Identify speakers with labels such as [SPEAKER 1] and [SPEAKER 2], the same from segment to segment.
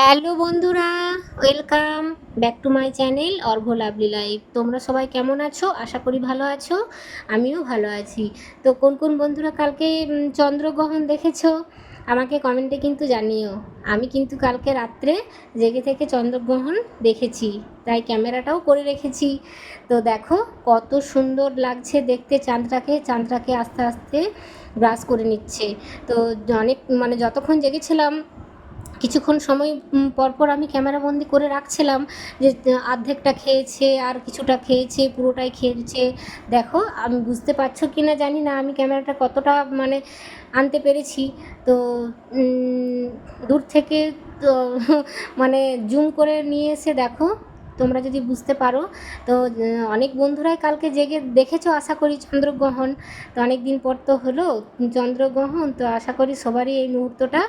[SPEAKER 1] Hello বন্ধুরা, welcome back to my channel Argha lovely life. তোমরা সবাই কেমন আছো? আশা করি ভালো আছো, আমিও ভালো আছি। তো কোন কোন বন্ধুরা কালকে চন্দ্রগ্রহণ দেখেছ? আমাকে কমেন্টে কিন্তু জানিও। আমি কিন্তু কালকে রাত্রে জেগে থেকে চন্দ্রগ্রহণ দেখেছি, তাই ক্যামেরাটাও করে রেখেছি। তো দেখো, কত সুন্দর লাগছে দেখতে, চাঁদটাকে চাঁদটাকে আস্তে আস্তে ব্রাশ করে নিচ্ছে। তো অনেক মানে যতক্ষণ জেগেছিলাম কিছুক্ষণ সময় উম, পর পর আমি ক্যামেরাবন্দি করে রাখছিলাম যে আর্ধেকটা অর্ধেকটা খেয়েছে আর কিছুটা খেয়েছে পুরোটাই খেয়েছে। দেখো আমি বুঝতে পারছ কি না জানি না আমি ক্যামেরাটা কতটা মানে আনতে পেরেছি। তো দূর থেকে তো মানে জুম করে নিয়ে এসে দেখো তোমরা যদি বুঝতে পারো, তো অনেক বন্ধুরাই কালকে জেগে দেখেছ, আশা করি চন্দ্রগ্রহণ। তো অনেক দিন পর তো হলো, চন্দ্রগ্রহণ, তো আশা করি সবারই এই মুহূর্তটা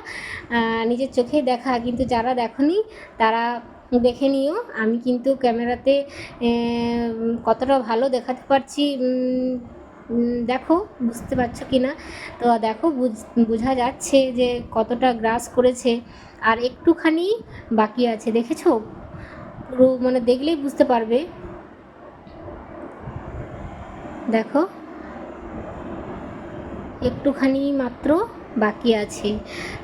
[SPEAKER 1] নিজের চোখেই দেখা। কিন্তু যারা দেখনি, তারা দেখে নিও, আমি কিন্তু ক্যামেরাতে কতটা ভালো দেখাতে পারছি দেখো, বুঝতে পারছ কি না তো দেখো বোঝা যাচ্ছে যে কতটা গ্রাস করেছে। আর একটুখানি বাকি আছে, দেখেছ? মানে দেখলেই বুঝতে পারবে। দেখো। একটুখানি মাত্র বাকি আছে।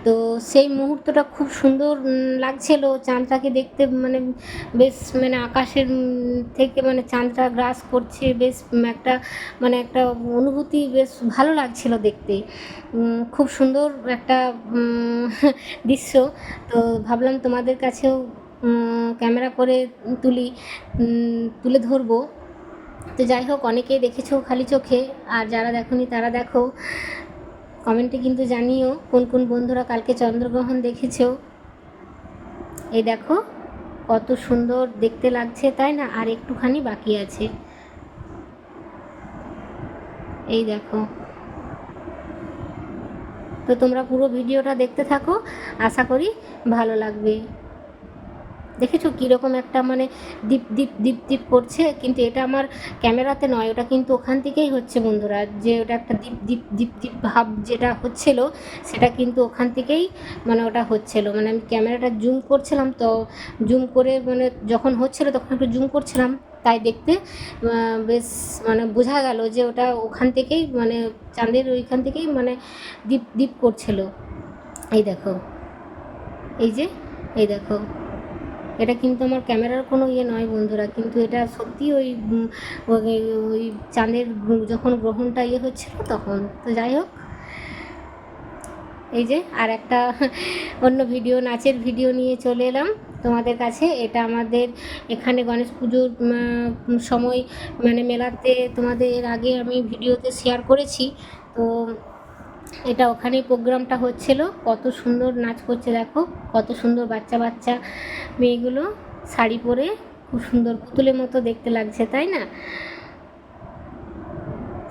[SPEAKER 1] তো সেই মুহূর্তটা খুব সুন্দর লাগছিল। চাঁদটাকে দেখতে মানে বেশ মানে আকাশের থেকে মানে চাঁদটা গ্রাস করছে, বেশ একটা মানে একটা অনুভূতি বেশ ভালো লাগছিল দেখতে। খুব সুন্দর একটা দৃশ্য। তো ভাবলাম তোমাদের কাছেও ক্যামেরা করে তুলি তুলে ধরবো। তো যাই হোক, অনেকেই দেখেছ খালি চোখে, আর যারা দেখোনি তারা দেখো। কমেন্টে কিন্তু জানিও কোন কোন বন্ধুরা কালকে চন্দ্রগ্রহণ দেখেছ। এই দেখো, কত সুন্দর দেখতে লাগছে, তাই না? আর একটুখানি বাকি আছে। এই দেখো। তো তোমরা পুরো ভিডিওটা দেখতে থাকো, আশা করি ভালো লাগবে। দেখেছ কীরকম একটা মানে দীপ দীপ দীপ দীপ করছে? কিন্তু এটা আমার ক্যামেরাতে নয়, ওটা কিন্তু ওখান থেকেই হচ্ছে বন্ধুরা। যে ওটা একটা দীপ দীপ দীপ দীপ ভাব যেটা হচ্ছিল, সেটা কিন্তু ওখান থেকেই মানে ওটা হচ্ছিল। মানে আমি ক্যামেরাটা জুম করছিলাম তো জুম করে মানে যখন হচ্ছিল তখন একটু জুম করছিলাম। তাই দেখতে বেশ মানে বোঝা গেল যে ওটা ওখান থেকেই মানে চাঁদের ওইখান থেকেই মানে দীপ দীপ করছিল। এই দেখো, এই যে, এই দেখো। এটা কিন্তু আমার ক্যামেরার কোনো ইয়ে নয় বন্ধুরা, কিন্তু এটা সত্যি ওই ওই চাঁদের যখন গ্রহণটা ইয়ে হচ্ছিল তখন। তো যাই হোক, এই যে আর একটা অন্য ভিডিও, নাচের ভিডিও নিয়ে চলে এলাম তোমাদের কাছে। এটা আমাদের এখানে গণেশ পুজোর সময় মানে মেলাতে তোমাদের আগে আমি ভিডিওতে শেয়ার করেছি। তো এটা ওখানেই প্রোগ্রামটা হচ্ছিল। কত সুন্দর নাচ করছে দেখো, কত সুন্দর বাচ্চা বাচ্চা মেয়েগুলো শাড়ি পরে খুব সুন্দর পুতুলের মতো দেখতে লাগছে, তাই না?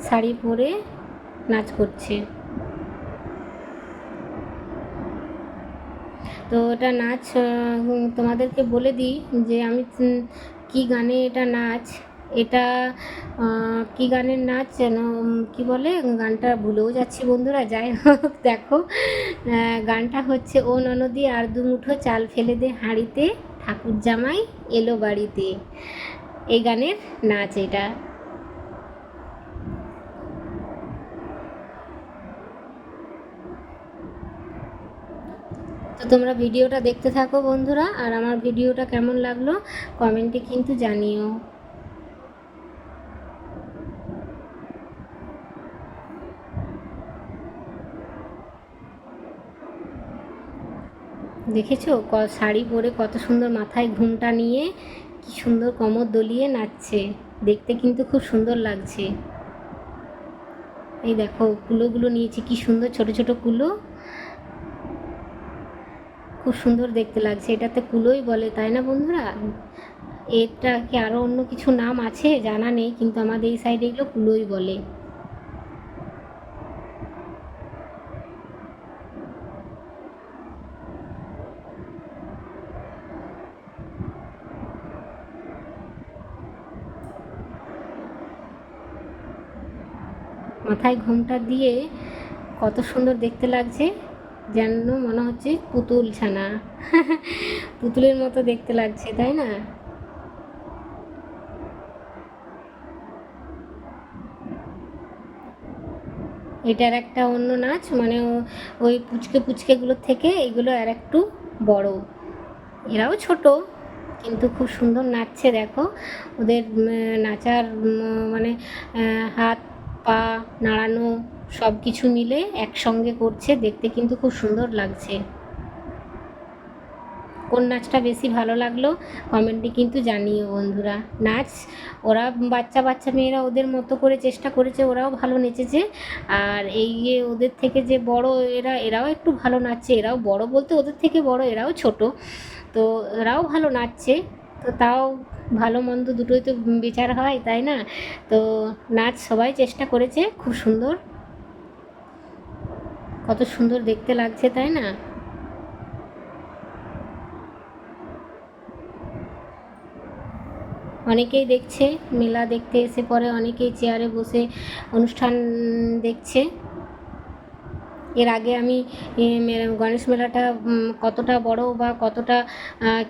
[SPEAKER 1] শাড়ি পরে নাচ করছে। তো এটা নাচ তোমাদেরকে বলে দিই যে আমি কি গানে এটা নাচ এটা কি গানের নাচ যেন কি বলে, গানটা ভুলেও যাচ্ছি বন্ধুরা, যাই হোক, দেখো। গানটা হচ্ছে, ও ননদি, আর দু মুঠো চাল ফেলে দে হাঁড়িতে, ঠাকুর জামাই এলো বাড়িতে। এই গানের নাচ এটা। তো তোমরা ভিডিওটা দেখতে থাকো বন্ধুরা, আর আমার ভিডিওটা কেমন লাগল, কমেন্টে কিন্তু জানিও। দেখেছ? ক- শাড়ি পরে কত সুন্দর মাথায় ঘুমটা নিয়ে কি সুন্দর কোমর দলিয়ে নাচছে। দেখতে কিন্তু খুব সুন্দর লাগছে। এই দেখো, কুলোগুলো নিয়েছে, কি সুন্দর ছোট ছোট কুলো। খুব সুন্দর দেখতে লাগছে। এটাতে কুলোই বলে, তাই না বন্ধুরা? এটা কি আরও অন্য কিছু নাম আছে, জানা নেই, কিন্তু আমাদের এই সাইডে এগুলো কুলোই বলে। মাথায় ঘোমটা দিয়ে কত সুন্দর দেখতে লাগছে, যেন মনে হচ্ছে পুতুল ছানা। পুতুলের মতো দেখতে লাগছে, তাই না? এটার একটা অন্য নাচ মানে ওই পুচকে পুচকেগুলোর থেকে এগুলো আর একটু বড়। এরাও ছোট, কিন্তু খুব সুন্দর নাচছে, দেখো। ওদের নাচার মানে হাত পা নাড়ানো সব কিছু মিলে একসঙ্গে করছে, দেখতে কিন্তু খুব সুন্দর লাগছে। কোন নাচটা বেশি ভালো লাগল কমেন্টে কিন্তু জানিও বন্ধুরা। নাচ, ওরা বাচ্চা বাচ্চা মেয়েরা ওদের মতো করে চেষ্টা করেছে, ওরাও ভালো নেচেছে। আর এই যে ওদের থেকে যে বড় এরা, এরাও একটু ভালো নাচছে, এরাও বড় বলতে ওদের থেকে বড়, এরাও ছোট। তো এরাও ভালো নাচছে। তো তাও ভালো মন্দ দুটোই তো বিচার হয়, তাই না? তো নাচ সবাই চেষ্টা করেছে, খুব সুন্দর। কত সুন্দর দেখতে লাগছে, তাই না? অনেকেই দেখছে, মেলা দেখতে এসে পরে, অনেকেই চেয়ারে বসে অনুষ্ঠান দেখছে। এর আগে আমি গণেশ মেলাটা কতটা বড় বা কতটা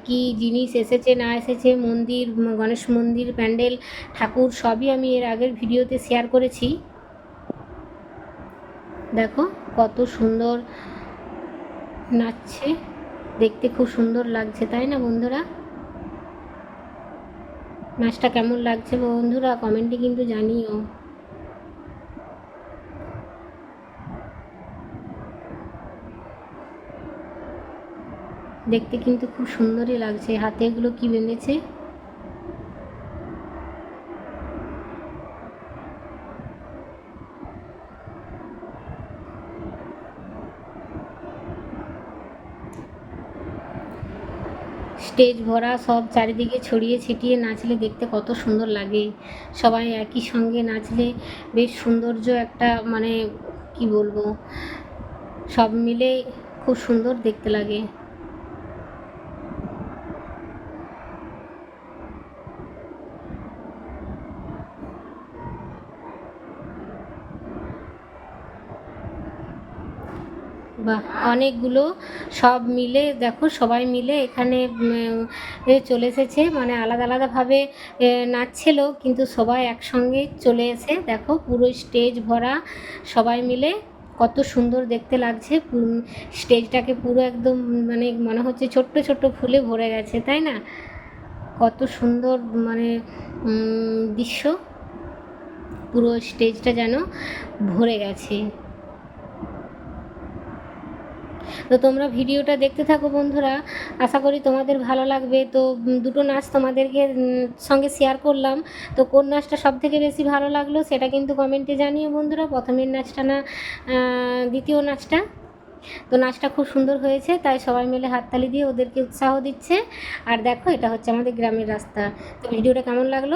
[SPEAKER 1] কি জিনিস এসেছে, না এসেছে, মন্দির গণেশ মন্দির, প্যান্ডেল, ঠাকুর, সবই আমি এর আগের ভিডিওতে শেয়ার করেছি। দেখো কত সুন্দর নাচছে, দেখতে খুব সুন্দর লাগছে, তাই না বন্ধুরা? নাচটা কেমন লাগছে বন্ধুরা? কমেন্টে কিন্তু জানিও। দেখতে কিন্তু খুব সুন্দরই লাগছে। হাতে এগুলো কি বেঁধেছে? স্টেজ ভরা, সব চারিদিকে ছড়িয়ে ছিটিয়ে নাচলে দেখতে কত সুন্দর লাগে। সবাই একই সঙ্গে নাচলে বেশ সৌন্দর্য একটা মানে কি বলব? সব মিলে খুব সুন্দর দেখতে লাগে। বাহ, অনেকগুলো সব মিলে, দেখো সবাই মিলে এখানে চলে এসেছে। মানে আলাদা আলাদাভাবে নাচছিল, কিন্তু সবাই একসঙ্গে চলে এসে, দেখো পুরো স্টেজ ভরা, সবাই মিলে। কত সুন্দর দেখতে লাগছে স্টেজটাকে পুরো একদম মানে মনে হচ্ছে ছোট্ট ছোট্ট ফুলে ভরে গেছে, তাই না? কত সুন্দর মানে দৃশ্য। পুরো স্টেজটা যেন ভরে গেছে। তো তোমরা ভিডিওটা দেখতে থাকো বন্ধুরা। আশা করি তোমাদের ভালো লাগবে। তো দুটো নাচ তোমাদেরকে সঙ্গে শেয়ার করলাম। তো কোন নাচটা সব থেকে বেশি ভালো লাগল সেটা কিন্তু কমেন্টে জানিও বন্ধুরা। প্রথমের নাচটা না দ্বিতীয় নাচটা। তো নাচটা খুব সুন্দর হয়েছে, তাই সবাই মিলে হাততালি দিয়ে ওদেরকে উৎসাহ দিচ্ছে। আর দেখো, এটা হচ্ছে আমাদের গ্রামের রাস্তা। তো ভিডিওটা কেমন লাগল?